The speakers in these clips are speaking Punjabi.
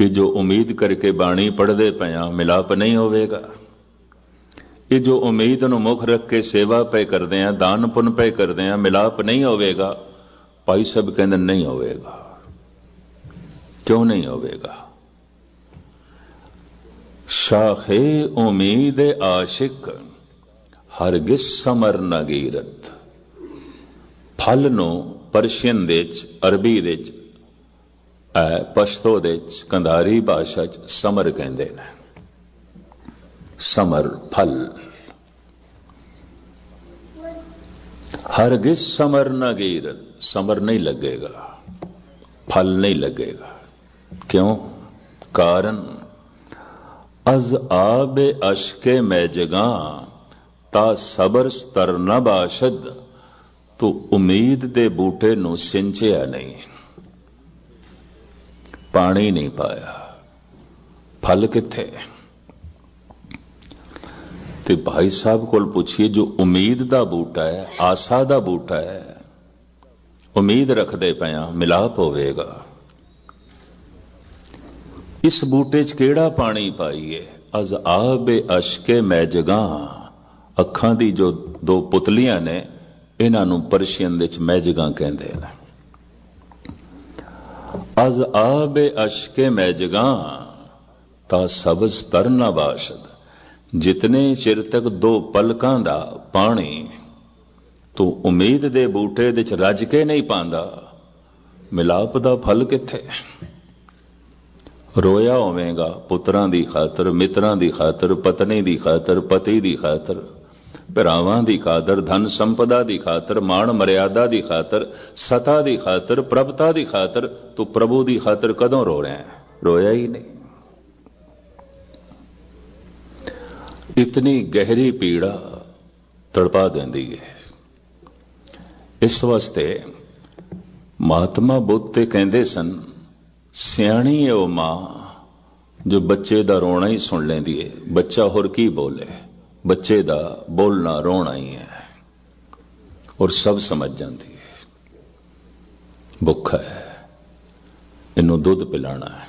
ਇਹ ਜੋ ਉਮੀਦ ਕਰਕੇ ਬਾਣੀ ਪੜ੍ਹਦੇ ਪਿਆ, ਮਿਲਾਪ ਨਹੀਂ ਹੋਵੇਗਾ। ਇਹ ਜੋ ਉਮੀਦ ਨੂੰ ਮੁੱਖ ਰੱਖ ਕੇ ਸੇਵਾ ਪਏ ਕਰਦੇ ਆ, ਦਾਨ ਪੁੰਨ ਪਏ ਕਰਦੇ ਆ, ਮਿਲਾਪ ਨਹੀਂ ਹੋਵੇਗਾ, ਭਾਈ ਸਾਹਿਬ ਕਹਿੰਦੇ ਨਹੀਂ ਹੋਵੇਗਾ। ਕਿਉਂ ਨਹੀਂ ਹੋਵੇਗਾ? ਸ਼ਾਖੇ ਉਮੀਦ ਆਸ਼ਿਕ ਹਰਗਿਜ਼ ਸਮਰ ਨਾ ਫਲ ਨੂੰ ਪਰਸ਼ੀਅਨ ਦੇ ਵਿੱਚ ਅਰਬੀ ਦੇ ਵਿੱਚ ਪਸ਼ਤੋ ਦੇ ਚ ਕੰਧਾਰੀ ਭਾਸ਼ਾ ਚ ਸਮਰ ਕਹਿੰਦੇ ਨੇ। ਸਮਰ ਫਲ। ਹਰਗਿਜ਼ ਸਮਰ ਨਾ ਗੀਰਤ ਸਮਰ ਨਹੀਂ ਲੱਗੇਗਾ। ਫਲ ਨਹੀਂ ਲੱਗੇਗਾ। ਕਿਉਂ? ਕਾਰਨ, ਅਜ਼ ਆਬੇ ਅਸ਼ਕੇ ਮੈਂ ਜਗਾ, ਤਾ ਸਬਰ ਸਤਰ ਨ ਬਾਸ਼ਦ, ਤੂੰ ਉਮੀਦ ਦੇ ਬੂਟੇ ਨੂੰ ਸਿੰਚਿਆ ਨਹੀਂ। ਪਾਣੀ ਨਹੀਂ ਪਾਇਆ। ਫਲ ਕਿੱਥੇ? ਤੇ ਭਾਈ ਸਾਹਿਬ ਕੋਲ ਪੁੱਛੀਏ, ਜੋ ਉਮੀਦ ਦਾ ਬੂਟਾ ਹੈ, ਆਸਾ ਦਾ ਬੂਟਾ ਹੈ, ਉਮੀਦ ਰੱਖਦੇ ਪਿਆ ਮਿਲਾਪ ਹੋਵੇਗਾ। ਇਸ ਬੂਟੇ 'ਚ ਕਿਹੜਾ ਪਾਣੀ ਪਾਈਏ? ਅਜ਼ ਆਬੇ ਅਸ਼ਕੇ ਮੈਂ ਅੱਖਾਂ ਦੀ ਜੋ ਦੋ ਪੁਤਲੀਆਂ ਨੇ, ਇਹਨਾਂ ਨੂੰ ਪਰਸ਼ੀਅਨ ਦੇ ਵਿੱਚ ਮੈਜਗਾ ਕਹਿੰਦੇ ਨੇ। ਅਜ਼ ਆਬੇ ਅਸ਼ਕੇ ਮੈਂ ਜਗਾ, ਤਾਂ ਸਬਜ਼ ਤਰਨਾ ਬਾਸ਼ਦ ਜਿਤਨੇ ਚਿਰ ਤੱਕ ਦੋ ਪਲਕਾਂ ਦਾ ਪਾਣੀ, ਤੂੰ ਉਮੀਦ ਦੇ ਬੂਟੇ ਵਿੱਚ ਰੱਜ ਕੇ ਨਹੀਂ ਪਾਉਂਦਾ ਮਿਲਾਪ ਦਾ ਫਲ ਕਿੱਥੇ? ਰੋਇਆ ਹੋਵੇਗਾ ਪੁੱਤਰਾਂ ਦੀ ਖਾਤਰ, ਮਿੱਤਰਾਂ ਦੀ ਖਾਤਰ, ਪਤਨੀ ਦੀ ਖਾਤਰ, ਪਤੀ ਦੀ ਖਾਤਰ। ਭਰਾਵਾਂ ਦੀ ਖਾਤਰ, ਧਨ ਸੰਪਦਾ ਦੀ ਖਾਤਰ, ਮਾਣ ਮਰਿਆਦਾ ਦੀ ਖਾਤਰ, ਸਤਾ ਦੀ ਖਾਤਰ, ਪ੍ਰਭਤਾ ਦੀ ਖਾਤਰ, ਤੂੰ ਪ੍ਰਭੂ ਦੀ ਖਾਤਰ ਕਦੋਂ ਰੋ ਰਿਹਾ ਹੈ? ਰੋਇਆ ਹੀ ਨਹੀਂ। ਇਤਨੀ ਗਹਿਰੀ ਪੀੜਾ ਤੜਪਾ ਦਿੰਦੀ ਹੈ। ਇਸ ਵਾਸਤੇ ਮਹਾਤਮਾ ਬੁੱਧ ਤੇ ਕਹਿੰਦੇ ਸਨ, ਸਿਆਣੀ ਏ ਉਹ ਮਾਂ ਜੋ ਬੱਚੇ ਦਾ ਰੋਣਾ ਹੀ ਸੁਣ ਲੈਂਦੀ ਏ ਬੱਚਾ ਹੋਰ ਕੀ ਬੋਲੇ? ਬੱਚੇ ਦਾ ਬੋਲਣਾ, ਰੋਣਾ ਹੀ ਹੈ। ਔਰ ਸਭ ਸਮਝ ਜਾਂਦੀ ਹੈ। ਭੁੱਖਾ ਹੈ। ਇਹਨੂੰ ਦੁੱਧ ਪਿਲਾਣਾ ਹੈ।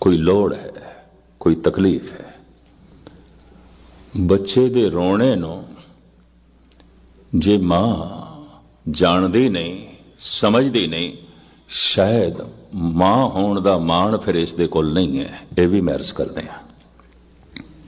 ਕੋਈ ਲੋੜ ਹੈ, ਕੋਈ ਤਕਲੀਫ ਹੈ। ਬੱਚੇ ਦੇ ਰੋਣੇ ਨੂੰ ਜੇ ਮਾਂ ਜਾਣਦੀ ਨਹੀਂ, ਸਮਝਦੀ ਨਹੀਂ, ਸ਼ਾਇਦ ਮਾਂ ਹੋਣ ਦਾ ਮਾਣ ਫਿਰ ਇਸ ਦੇ ਕੋਲ ਨਹੀਂ ਹੈ। ਇਹ ਵੀ ਮੈਂ ਅਰਜ਼ ਕਰਦੇ ਹਾਂ।